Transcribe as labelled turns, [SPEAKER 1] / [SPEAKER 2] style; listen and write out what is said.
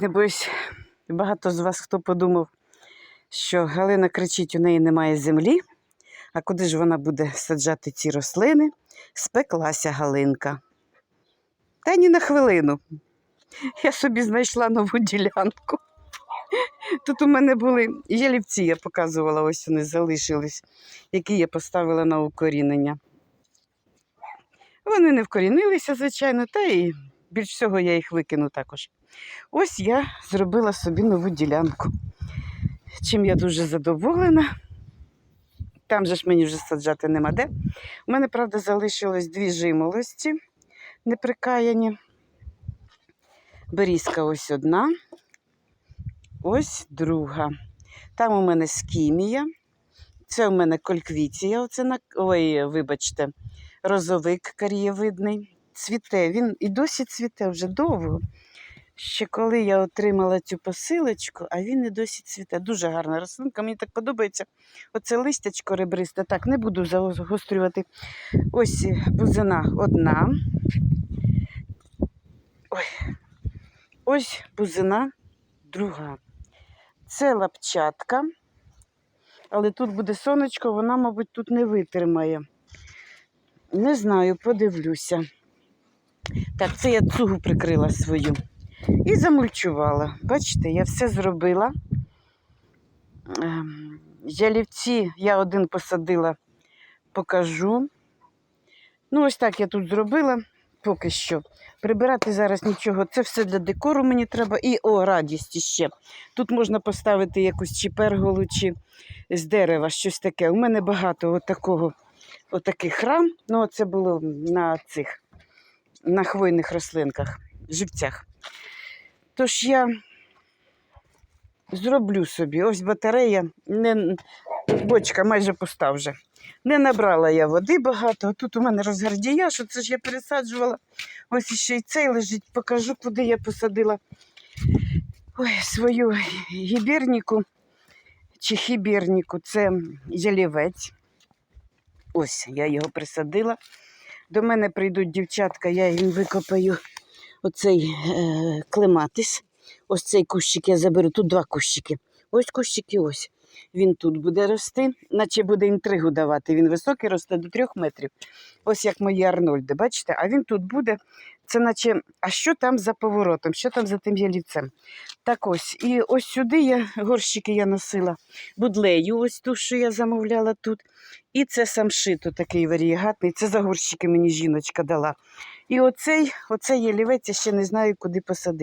[SPEAKER 1] Небось, багато з вас хто подумав, що Галина кричить, у неї немає землі. А куди ж вона буде саджати ці рослини? Спеклася Галинка. Та ні на хвилину. Я собі знайшла нову ділянку. Тут у мене були ялівці, я показувала, ось вони залишились, які я поставила на укорінення. Вони не вкорінилися, звичайно, та і більш всього я їх викину також. Ось я зробила собі нову ділянку, чим я дуже задоволена. Там же ж мені вже саджати нема де. У мене, правда, залишилось дві жимолості неприкаяні. Берізка ось одна, ось друга. Там у мене скімія, це у мене кольквіція, оце на... ой, вибачте, розовик кар'євидний. Цвіте, він і досі цвіте вже довго. Ще коли я отримала цю посилочку, а він і досі цвіте. Дуже гарна рослинка. Мені так подобається. Оце листячко ребристе. Так, не буду загострювати. Ось бузина одна. Ой. Ось бузина друга. Це лапчатка. Але тут буде сонечко, вона, мабуть, тут не витримає. Не знаю, подивлюся. Так, це я цугу прикрила свою. І замульчувала. Бачите, я все зробила. Ем, Ялівці я один посадила, покажу. Ну, ось так я тут зробила поки що. Прибирати зараз нічого. Це все для декору мені треба. І о, радість іще. Тут можна поставити якусь чи перголу, чи з дерева, щось таке. У мене багато отакого, отаких рам. Ну, це було на цих, на хвойних рослинках, живцях. Тож я зроблю собі. Ось батарея, не, бочка майже пуста вже. Не набрала я води багато. Тут у мене розгардія, що це ж я пересаджувала. Ось іще й цей лежить, покажу, куди я посадила Ой, свою гіберніку чи хіберніку. Це ялівець. Ось я його присадила. До мене прийдуть дівчатка, я їм викопаю оцей е, клематис. Ось цей кущик я заберу. Тут два кущики. Ось кущики, ось. Він тут буде рости, наче буде інтригу давати. Він високий росте до трьох метрів. Ось як мої Арнольди, бачите? А він тут буде. Це наче, а що там за поворотом, що там за тим ялівцем? Так ось. І ось сюди я горщики я носила будлею, ось ту, що я замовляла тут. І це самшито такий варієгатний. Це за горщики мені жіночка дала. І оцей, оцей ялівець я ще не знаю, куди посадити.